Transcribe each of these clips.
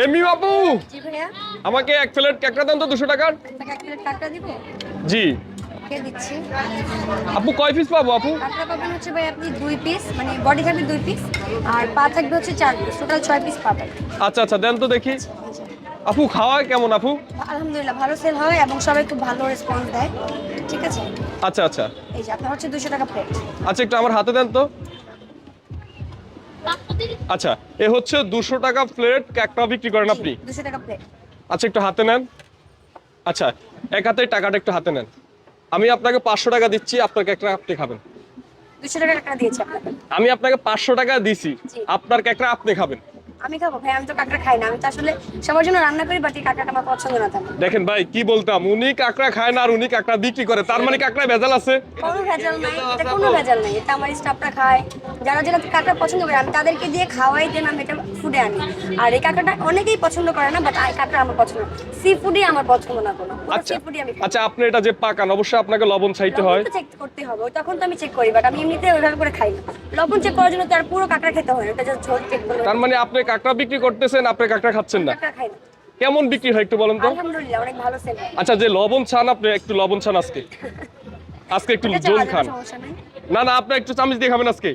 এমনি বাপু! জি ভাইয়া। আমাকে এক প্লেট ক্যাকড়া দেন তো দুশো টাকার। এক প্লেট কাঁকড়া দিব? জি। দিচ্ছি। আপু কয় পিস পাবো আপু? কাঁকড়া পাবেন হচ্ছে ভাই আপনি দুই পিস মানে বডি থাকবে দুই পিস আর পা থাকবে হচ্ছে চার পিস টোটাল ছয় পিস পাবেন। আচ্ছা আচ্ছা দেন তো দেখি। আপু খাওয়া কেমন আপু? আলহামদুলিল্লাহ ভালো সেল হয় এবং সবাই খুব ভালো রেসপন্স দেয়। ঠিক আছে? আচ্ছা আচ্ছা। এই যে আপনার হচ্ছে দুশো টাকা প্লেট আচ্ছা একটু আমার হাতে দেন তো। আচ্ছা এ হচ্ছে দুশো টাকা প্লেট ক্যাকটা বিক্রি করেন আপনি? দুশো টাকা প্লেট আচ্ছা একটু হাতে নেন। আচ্ছা এক হাতে টাকাটা একটু হাতে নেন। আমি আপনাকে পাঁচশো টাকা দিচ্ছি আপনার ক্যাকটা আপনি খাবেন। টাকা টাকা দিয়েছি আমি আপনাকে পাঁচশো টাকা দিছি আপনার ক্যাকড়া আপনি খাবেন। আমি খাব ভাই আমি তো কাঁকড়া খাই না। আমি তো আসলে সবার জন্য রান্না করি বাট এই কাঁকড়াটা আমার পছন্দ না তেমন। দেখেন ভাই কি বলতাম? উনি কাঁকড়া খায় না আর উনি কাঁকড়া বিক্রি করে। তার মানে কাঁকড়া ভেজাল আছে? কোনো ভেজাল নাই এটা কোনো ভেজাল নাই। এটা আমার স্টাফরা খায়। যারা যারা কাঁকড়া পছন্দ করে আমি তাদেরকে দিয়ে খাওয়াই দেন আমি এটা ফুডে আনি। আর এই কাঁকড়াটা অনেকেই পছন্দ করে না বাট এই কাঁকড়া আমার পছন্দ সি ফুডই আমার পছন্দ না কোনো। আচ্ছা আচ্ছা আপনি এটা যে পাকান অবশ্যই আপনাকে লবণ চাইতে হয়। চেক করতে হবে তখন তো আমি চেক করি বাট আমি এমনিতে ওইভাবে করে খাই না। লবণ চেক করার জন্য তার পুরো কাঁকড়া খেতে হয় না ওটা জাস্ট ঝোল চেক করলে তার মানে আপনি কাঁকড়া বিক্রি করতেছেন আপনি কাঁকড়া খাচ্ছেন না? কেমন বিক্রি হয় একটু বলেন তো? আচ্ছা যে লবণ ছান আপনি একটু লবণ ছান আজকে। আজকে একটু জল খান। না না আপনি একটু চামচ দিয়ে খাবেন আজকে।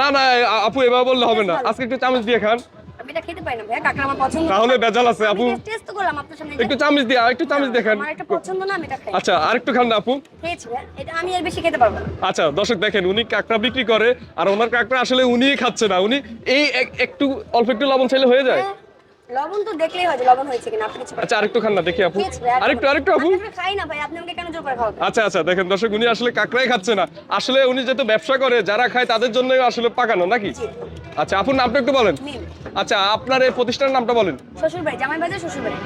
না না আপু এভাবে বললে হবে না। আজকে একটু চামচ দিয়ে খান। আমি এটা খেতে পারি না ভাইয়া কাঁকড়া আমার পছন্দ। তাহলে বেজাল আছে আপু। করলাম আপনার সামনে একটু চামচ দিয়ে একটু চামচ দিয়ে আমার এটা পছন্দ না আমি এটা খাই। আচ্ছা আরেকটু খান না আপু। এটা আমি এর বেশি খেতে পারব না। আচ্ছা দর্শক দেখেন উনি কাঁকড়া বিক্রি করে আর ওনার কাঁকড়া আসলে উনিই খাচ্ছে না। উনি এই একটু অল্প একটু লবণ চাইলে হয়ে যায়? হ্যাঁ, লবণ তো দেখলেই হয় লবণ হয়েছে কিনা আপনি আচ্ছা আরেকটু খান না দেখি আপু। খেয়েছি ভাইয়া, আরেকটু আরেকটু আপু। খাই না ভাই আপনি আমাকে কেন জোর করে খাওয়াবেন? আচ্ছা আচ্ছা দেখেন দর্শক উনি আসলে কাঁকড়াই খাচ্ছে না। আসলে উনি যেহেতু ব্যবসা করে যারা খায় তাদের জন্যই আসলে পাকানো নাকি? আচ্ছা আপনার নামটা একটু বলেন। আচ্ছা আপনার এই প্রতিষ্ঠানের নামটা বলেন। শ্বশুর ভাই জামাই বাজার শ্বশুর বাড়ি